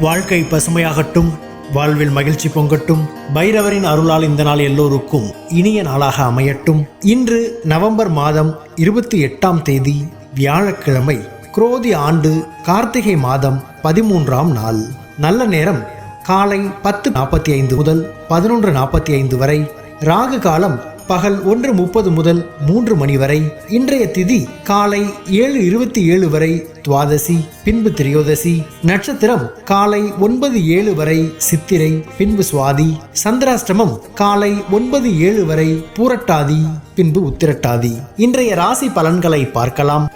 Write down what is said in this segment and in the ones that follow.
வாழ்க்கை பசுமையாகட்டும் வாழ்வில் மகிழ்ச்சி பொங்கட்டும் பைரவரின் அருளால் இந்த நாள் எல்லோருக்கும் இனிய நாளாக அமையட்டும். இன்று நவம்பர் மாதம் இருபத்தி எட்டாம் தேதி வியாழக்கிழமை குரோதி ஆண்டு கார்த்திகை மாதம் பதிமூன்றாம் நாள். நல்ல நேரம் காலை பத்து நாற்பத்தி ஐந்து முதல் பதினொன்று நாற்பத்தி ஐந்து வரை. ராகு காலம் பகல் ஒன்று முப்பது முதல் மூன்று மணி வரை. இன்றைய திதி காலை ஏழு இருபத்தி ஏழு வரை துவாதசி பின்பு திரியோதசி. நட்சத்திரம் காலை ஒன்பது ஏழு வரை சித்திரை பின்பு சுவாதி. சந்திராஷ்டமம் காலை ஒன்பது ஏழு வரை பூரட்டாதி பின்பு உத்திரட்டாதி. இன்றைய ராசி பலன்களை பார்க்கலாம்.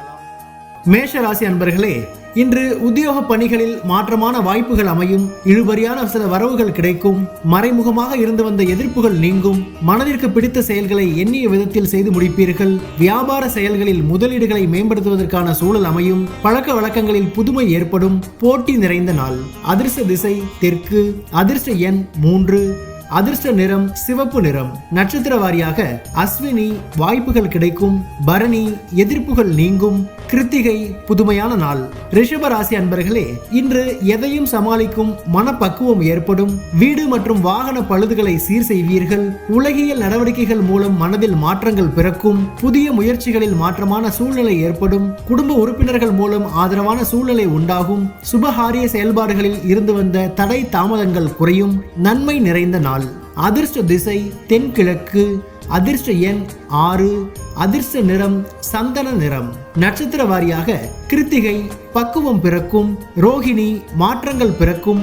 மேஷ ராசி அன்பர்களே இன்று உத்தியோக பணிகளில் மாற்றமான வாய்ப்புகள் அமையும். இழுபறியான சில வரவுகள் கிடைக்கும். மறைமுகமாக இருந்து வந்த எதிர்ப்புகள் நீங்கும். மனதிற்கு பிடித்த செயல்களை எண்ணிய விதத்தில் செய்து முடிப்பீர்கள். வியாபார செயல்களில் முதலீடுகளை மேம்படுத்துவதற்கான சூழல் அமையும். பழக்க வழக்கங்களில் புதுமை ஏற்படும். போட்டி நிறைந்த நாள். அதிர்ஷ்ட திசை தெற்கு. அதிர்ஷ்ட எண் மூன்று. அதிர்ஷ்ட நிறம் சிவப்பு நிறம். நட்சத்திர வாரியாக அஸ்வினி வாய்ப்புகள் கிடைக்கும். பரணி எதிர்ப்புகள் நீங்கும். கிருத்திகை புதுமையான நாள். ரிஷப ராசி அன்பர்களே இன்று எதையும் சமாளிக்கும் மனப்பக்குவம் ஏற்படும். வீடு மற்றும் வாகன பழுதுகளை சீர் செய்வீர்கள். உலகியல் நடவடிக்கைகள் மூலம் மனதில் மாற்றங்கள் பிறக்கும். புதிய முயற்சிகளில் மாற்றமான சூழ்நிலை ஏற்படும். குடும்ப உறுப்பினர்கள் மூலம் ஆதரவான சூழ்நிலை உண்டாகும். சுபகாரிய செயல்பாடுகளில் இருந்து வந்த தடை தாமதங்கள் குறையும். நன்மை நிறைந்த நாள். அதிர்ஷ்ட திசை தென்கிழக்கு அதிர்ஷ்ட எண் ஆறு அதிர்ஷ்ட நிறம் சந்தன நிறம். நட்சத்திர வாரியாக கிருத்திகை பக்குவம் பிறக்கும் ரோகிணி மாற்றங்கள் பிறக்கும்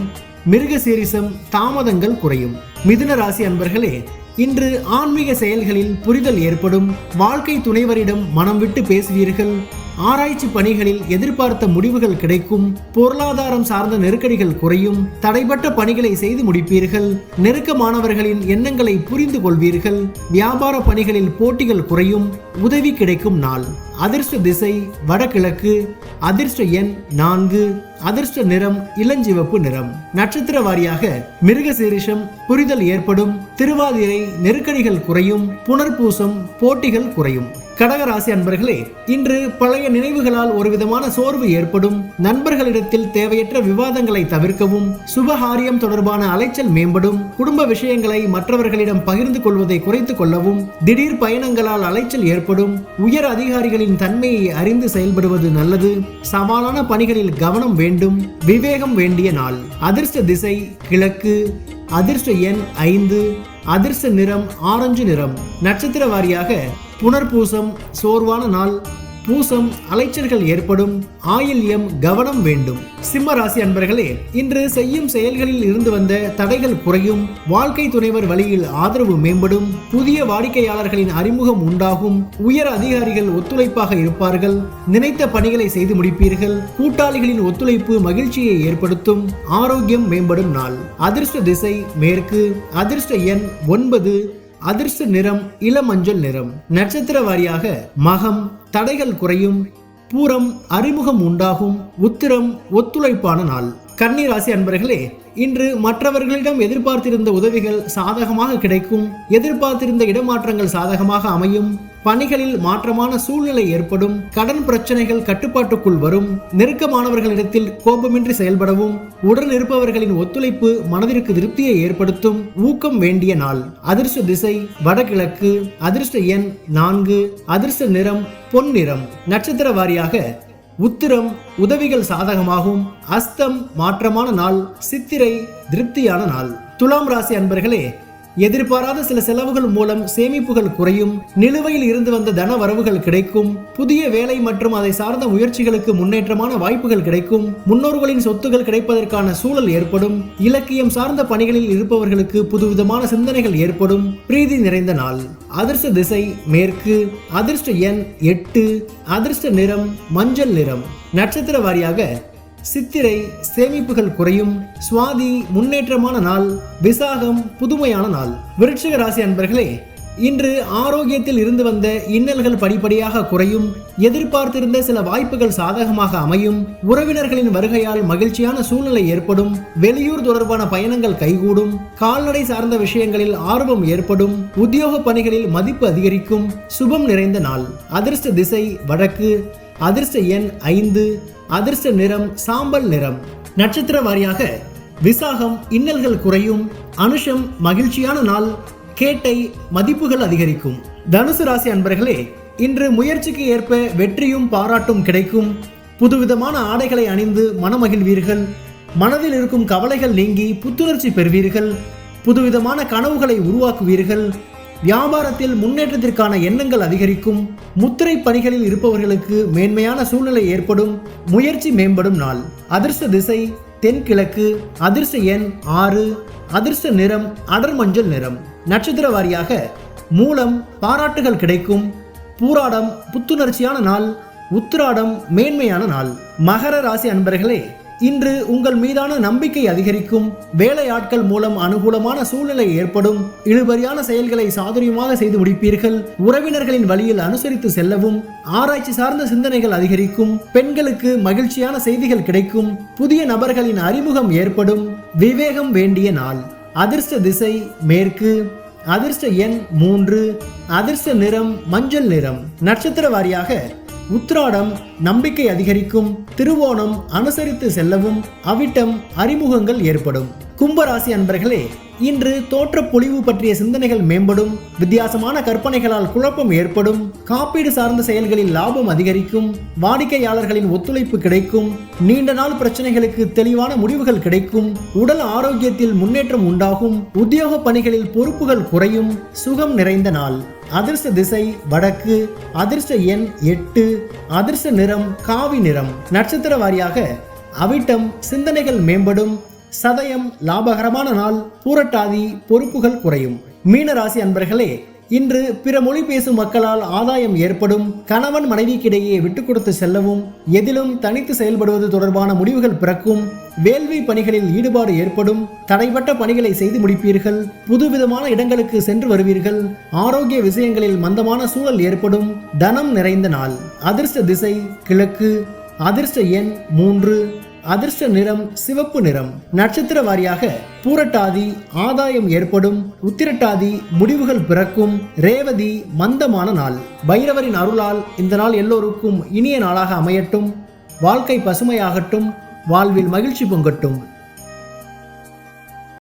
மிருகசீரிசம் தாமதங்கள் குறையும். மிதுன ராசி அன்பர்களே இன்று ஆன்மீக செயல்களில் புரிதல் ஏற்படும் வாழ்க்கை துணைவரிடம் மனம் விட்டு பேசுவீர்கள் ஆராய்ச்சி பணிகளில் எதிர்பார்த்த முடிவுகள் கிடைக்கும் பொருளாதாரம் சார்ந்த நெருக்கடிகள் குறையும் தடைப்பட்ட பணிகளை செய்து முடிப்பீர்கள் நெருக்கமானவர்களின் எண்ணங்களை புரிந்து கொள்வீர்கள் வியாபார பணிகளில் போட்டிகள் குறையும் உதவி கிடைக்கும் நாள். அதிர்ஷ்ட திசை வடகிழக்கு அதிர்ஷ்ட எண் நான்கு அதிர்ஷ்ட நிறம் இளஞ்சிவப்பு நிறம். நட்சத்திர வாரியாக மிருகசீரிஷம் புரிதல் ஏற்படும் திருவாதிரை நெருக்கடிகள் குறையும் புனர்பூசம் போட்டிகள் குறையும். கடகராசி அன்பர்களே இன்று பழைய நினைவுகளால் ஒரு விதமான சோர்வு ஏற்படும். நண்பர்களிடத்தில் தேவையற்ற விவாதங்களை தவிர்க்கவும் சுபகாரியம் தொடர்பான அலைச்சல் மேம்படும். குடும்ப விஷயங்களை மற்றவர்களிடம் பகிர்ந்து கொள்வதை குறைத்துக் கொள்ளவும் திடீர் பயணங்களால் அலைச்சல் ஏற்படும். உயர் அதிகாரிகளின் தன்மையை அறிந்து செயல்படுவது நல்லது. சவாலான பணிகளில் கவனம் வேண்டும் விவேகம் வேண்டிய நாள். அதிர்ஷ்ட திசை கிழக்கு. அதிர்ஷ்ட எண் ஐந்து. அதிர்ஷ்ட நிறம் ஆரஞ்சு நிறம். நட்சத்திர வாரியாக புனர்பூசம் சோர்வான நாள் பூசம் அலைச்சல்கள் ஏற்படும் ஆயில்யம் கவனம் வேண்டும். சிம்ம ராசி அன்பர்களே இன்று செய்யும் செயல்களில் இருந்து வந்த தடைகள் குறையும் வாழ்க்கை துணைவர் வழியில் ஆதரவு மேம்படும் புதிய வாடிக்கையாளர்களின் அறிமுகம் உண்டாகும் உயர் அதிகாரிகள் ஒத்துழைப்பாக இருப்பார்கள் நினைத்த பணிகளை செய்து முடிப்பீர்கள் கூட்டாளிகளின் ஒத்துழைப்பு மகிழ்ச்சியை ஏற்படுத்தும் ஆரோக்கியம் மேம்படும் நாள். அதிர்ஷ்ட திசை மேற்கு அதிர்ஷ்ட எண் ஒன்பது அதிர்ஷ்ட நிறம் இளமஞ்சள் நிறம். நட்சத்திர வாரியாக மகம் தடைகள் குறையும் பூரம் அறிமுகம் உண்டாகும் உத்திரம் ஒத்துழைப்பான நாள். கன்னிராசி அன்பர்களே இன்று மற்றவர்களிடம் எதிர்பார்த்திருந்த உதவிகள் சாதகமாக கிடைக்கும் எதிர்பார்த்திருந்த இடமாற்றங்கள் சாதகமாக அமையும் பணிகளில் மாற்றமான சூழ்நிலை ஏற்படும் கடன் பிரச்சனைகள் கட்டுப்பாட்டுக்குள் வரும் நெருக்கமானவர்களிடத்தில் கோபமின்றி செயல்படவும் உடன் இருப்பவர்களின் ஒத்துழைப்பு மனதிற்கு திருப்தியை ஏற்படுத்தும் ஊக்கம் வேண்டிய நாள். அதிர்ஷ்ட திசை வடகிழக்கு அதிர்ஷ்ட எண் நான்கு அதிர்ஷ்ட நிறம் பொன் நிறம் நட்சத்திர வாரியாக உத்திரம் உதவிகள் சாதகமாகும் அஸ்தம் மாற்றமான நாள் சித்திரை திருப்தியான நாள். துலாம் ராசி அன்பர்களே எதிர்பாராத சில செலவுகள் மூலம் சேமிப்புகள் குறையும் நிலுவையில் இருந்து வந்த தன வரவுகள் கிடைக்கும் புதிய வேலை மற்றும் அதை சார்ந்த முயற்சிகளுக்கு முன்னேற்றமான வாய்ப்புகள் கிடைக்கும் முன்னோர்களின் சொத்துகள் கிடைப்பதற்கான சூழல் ஏற்படும் இலக்கியம் சார்ந்த பணிகளில் இருப்பவர்களுக்கு புதுவிதமான சிந்தனைகள் ஏற்படும் பிரீதி நிறைந்த நாள். அதிர்ஷ்ட திசை மேற்கு அதிர்ஷ்ட எண் எட்டு அதிர்ஷ்ட நிறம் மஞ்சள் நிறம். நட்சத்திர வாரியாக சித்திரை சேமிப்புகள் குறையும் சுவாதி முன்னேற்றமான நாள் விசாகம் புதுமையான நாள். விருட்சிக ராசி அன்பர்களே இன்று ஆரோக்கியத்தில் இருந்து வந்த இன்னல்கள் படிப்படியாக குறையும் எதிர்பார்த்திருந்த சில வாய்ப்புகள் சாதகமாக அமையும் உறவினர்களின் வருகையால் மகிழ்ச்சியான சூழ்நிலை ஏற்படும் வெளியூர் தொடர்பான பயணங்கள் கைகூடும் கால்நடை சார்ந்த விஷயங்களில் ஆர்வம் ஏற்படும் உத்தியோக பணிகளில் மதிப்பு அதிகரிக்கும் சுபம் நிறைந்த நாள். அதிர்ஷ்ட திசை வடக்கு அதிர்ஷ்ட எண் ஐந்து அதிர்ஷ்ட நிறம் சாம்பல் நிறம். நட்சத்திர வாரியாக விசாகம் இன்னல்கள் குறையும் அனுஷம் மகிழ்ச்சியான நாள் கேட்டை மதிப்புகள் அதிகரிக்கும். தனுசு ராசி அன்பர்களே இன்று முயற்சிக்கு ஏற்ப வெற்றியும் பாராட்டும் கிடைக்கும். புதுவிதமான ஆடைகளை அணிந்து மனமகிழ்வீர்கள். மனதில் இருக்கும் கவலைகள் நீங்கி புத்துணர்ச்சி பெறுவீர்கள். புதுவிதமான கனவுகளை உருவாக்குவீர்கள். வியாபாரத்தில் முன்னேற்றத்திற்கான எண்ணங்கள் அதிகரிக்கும் முத்திரை பணிகளில் இருப்பவர்களுக்கு மேன்மையான சூழ்நிலை ஏற்படும் முயற்சி மேம்படும் நாள். அதிர்ஷ்ட திசை தென்கிழக்கு அதிர்ஷ்ட எண் ஆறு அதிர்ஷ்ட நிறம் அடர் மஞ்சள் நிறம். நட்சத்திர வாரியாக மூலம் பாராட்டுகள் கிடைக்கும். பூராடம் புத்துணர்ச்சியான நாள் உத்திராடம் மேன்மையான நாள். மகர ராசி அன்பர்களே இன்று உங்கள் மீதான நம்பிக்கை அதிகரிக்கும். வேலையாட்கள் மூலம் அனுகூலமான சூழ்நிலை ஏற்படும். இழுபறியான செயல்களை சாதுரியமாக செய்து முடிப்பீர்கள். உறவினர்களின் வழியில் அனுசரித்து செல்லவும். ஆராய்ச்சி சார்ந்த சிந்தனைகள் அதிகரிக்கும். பெண்களுக்கு மகிழ்ச்சியான செய்திகள் கிடைக்கும். புதிய நபர்களின் அறிமுகம் ஏற்படும். விவேகம் வேண்டிய நாள். அதிர்ஷ்ட திசை மேற்கு. அதிர்ஷ்ட எண் மூன்று. அதிர்ஷ்ட நிறம் மஞ்சள் நிறம். நட்சத்திர வாரியாக உத்ராடம் நம்பிக்கை அதிகரிக்கும் திருவோணம் அனுசரித்து செல்லவும் அவிட்டம் அறிமுகங்கள் ஏற்படும். கும்பராசி அன்பர்களே இன்று தோற்ற பொலிவு பற்றிய சிந்தனைகள் மேம்படும் வித்தியாசமான கற்பனைகளால் குழப்பம் ஏற்படும் காப்பீடு சார்ந்த செயல்களில் லாபம் அதிகரிக்கும் வாடிக்கையாளர்களின் ஒத்துழைப்பு கிடைக்கும் நீண்ட நாள் பிரச்சனைகளுக்கு தெளிவான முடிவுகள் கிடைக்கும் உடல் ஆரோக்கியத்தில் முன்னேற்றம் உண்டாகும் உத்தியோக பணிகளில் பொறுப்புகள் குறையும் சுகம் நிறைந்த நாள். அதிர்ஷ்ட திசை வடக்கு அதிர்ஷ்ட எண் எட்டு அதிர்ஷ்ட நிறம் காவி நிறம். நட்சத்திர வாரியாக அவிட்டம் சிந்தனைகள் மேம்படும் சதயம் லாபகரமான நாள் பூரட்டாதி பொறுப்புகள் குறையும். மீனராசி அன்பர்களே இன்று பிற மொழி பேசும் மக்களால் ஆதாயம் ஏற்படும் கணவன் மனைவிக்கிடையே விட்டு கொடுத்து செல்லவும் எதிலும் தனித்து செயல்படுவது தொடர்பான முடிவுகள் பிறக்கும் வேள்வி பணிகளில் ஈடுபாடு ஏற்படும் தடைப்பட்ட பணிகளை செய்து முடிப்பீர்கள் புதுவிதமான இடங்களுக்கு சென்று வருவீர்கள் ஆரோக்கிய விஷயங்களில் மந்தமான சூழல் ஏற்படும் தனம் நிறைந்த நாள். அதிர்ஷ்ட திசை கிழக்கு. அதிர்ஷ்ட எண் மூன்று. அதிர்ஷ்ட நிறம் சிவப்பு நிறம். நட்சத்திர வாரியாக பூரட்டாதி ஆதாயம் ஏற்படும். உத்திரட்டாதி முடிவுகள் பிறக்கும். ரேவதி மந்தமான நாள். பைரவரின் அருளால் இந்த நாள் எல்லோருக்கும் இனிய நாளாக அமையட்டும். வாழ்க்கை பசுமையாகட்டும். வாழ்வில் மகிழ்ச்சி பொங்கட்டும்.